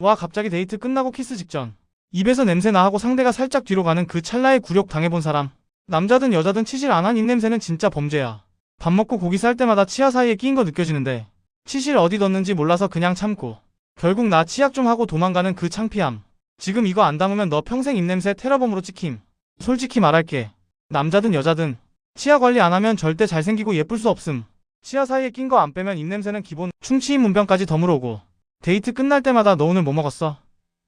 와 갑자기 데이트 끝나고 키스 직전. 입에서 냄새나 하고 상대가 살짝 뒤로 가는 그 찰나에 굴욕 당해본 사람. 남자든 여자든 치실 안 한 입냄새는 진짜 범죄야. 밥 먹고 고기 쌀 때마다 치아 사이에 끼인 거 느껴지는데 치실 어디 뒀는지 몰라서 그냥 참고 결국 나 치약 좀 하고 도망가는 그 창피함. 지금 이거 안 담으면 너 평생 입냄새 테러범으로 찍힘. 솔직히 말할게. 남자든 여자든 치아 관리 안 하면 절대 잘생기고 예쁠 수 없음. 치아 사이에 낀 거 안 빼면 입냄새는 기본 충치인 문병까지 덤으로 오고 데이트 끝날 때마다 너 오늘 뭐 먹었어?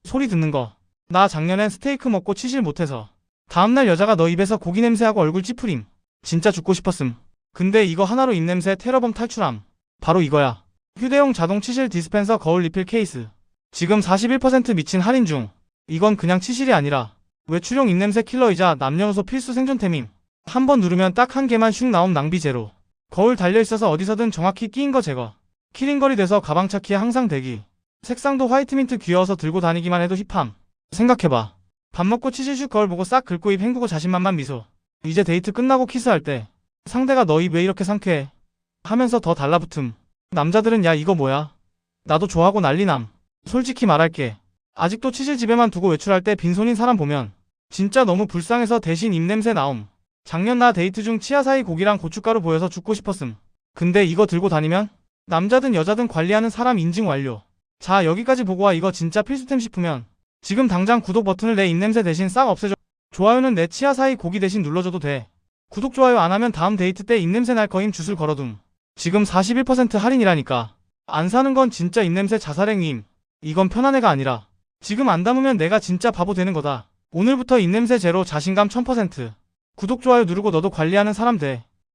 소리 듣는 거. 나 작년엔 스테이크 먹고 치실 못해서 다음날 여자가 너 입에서 고기 냄새하고 얼굴 찌푸림. 진짜 죽고 싶었음. 근데 이거 하나로 입냄새 테러범 탈출함. 바로 이거야. 휴대용 자동 치실 디스펜서 거울 리필 케이스. 지금 41% 미친 할인 중. 이건 그냥 치실이 아니라 외출용 입냄새 킬러이자 남녀노소 필수 생존템임. 한 번 누르면 딱 한 개만 슉 나옴 낭비 제로. 거울 달려있어서 어디서든 정확히 끼인 거 제거. 키링걸이 돼서 가방 찾기에 항상 대기. 색상도 화이트민트 귀여워서 들고 다니기만 해도 힙함. 생각해봐. 밥 먹고 치실슛 거울 보고 싹 긁고 입 헹구고 자신만만 미소. 이제 데이트 끝나고 키스할 때 상대가 너 입 왜 이렇게 상쾌해? 하면서 더 달라붙음. 남자들은 야 이거 뭐야? 나도 좋아하고 난리남. 솔직히 말할게. 아직도 치실 집에만 두고 외출할 때 빈손인 사람 보면 진짜 너무 불쌍해서 대신 입냄새 나옴. 작년 나 데이트 중 치아 사이 고기랑 고춧가루 보여서 죽고 싶었음. 근데 이거 들고 다니면 남자든 여자든 관리하는 사람 인증 완료. 자 여기까지 보고 와 이거 진짜 필수템 싶으면 지금 당장 구독 버튼을 내 입냄새 대신 싹 없애줘. 좋아요는 내 치아 사이 고기 대신 눌러줘도 돼. 구독 좋아요 안 하면 다음 데이트 때 입냄새 날 거임 주술 걸어둠. 지금 41% 할인이라니까. 안 사는 건 진짜 입냄새 자살행위임. 이건 편한 애가 아니라 지금 안 담으면 내가 진짜 바보 되는 거다. 오늘부터 입냄새 제로 자신감 1000%. 구독 좋아요 누르고 너도 관리하는 사람 돼.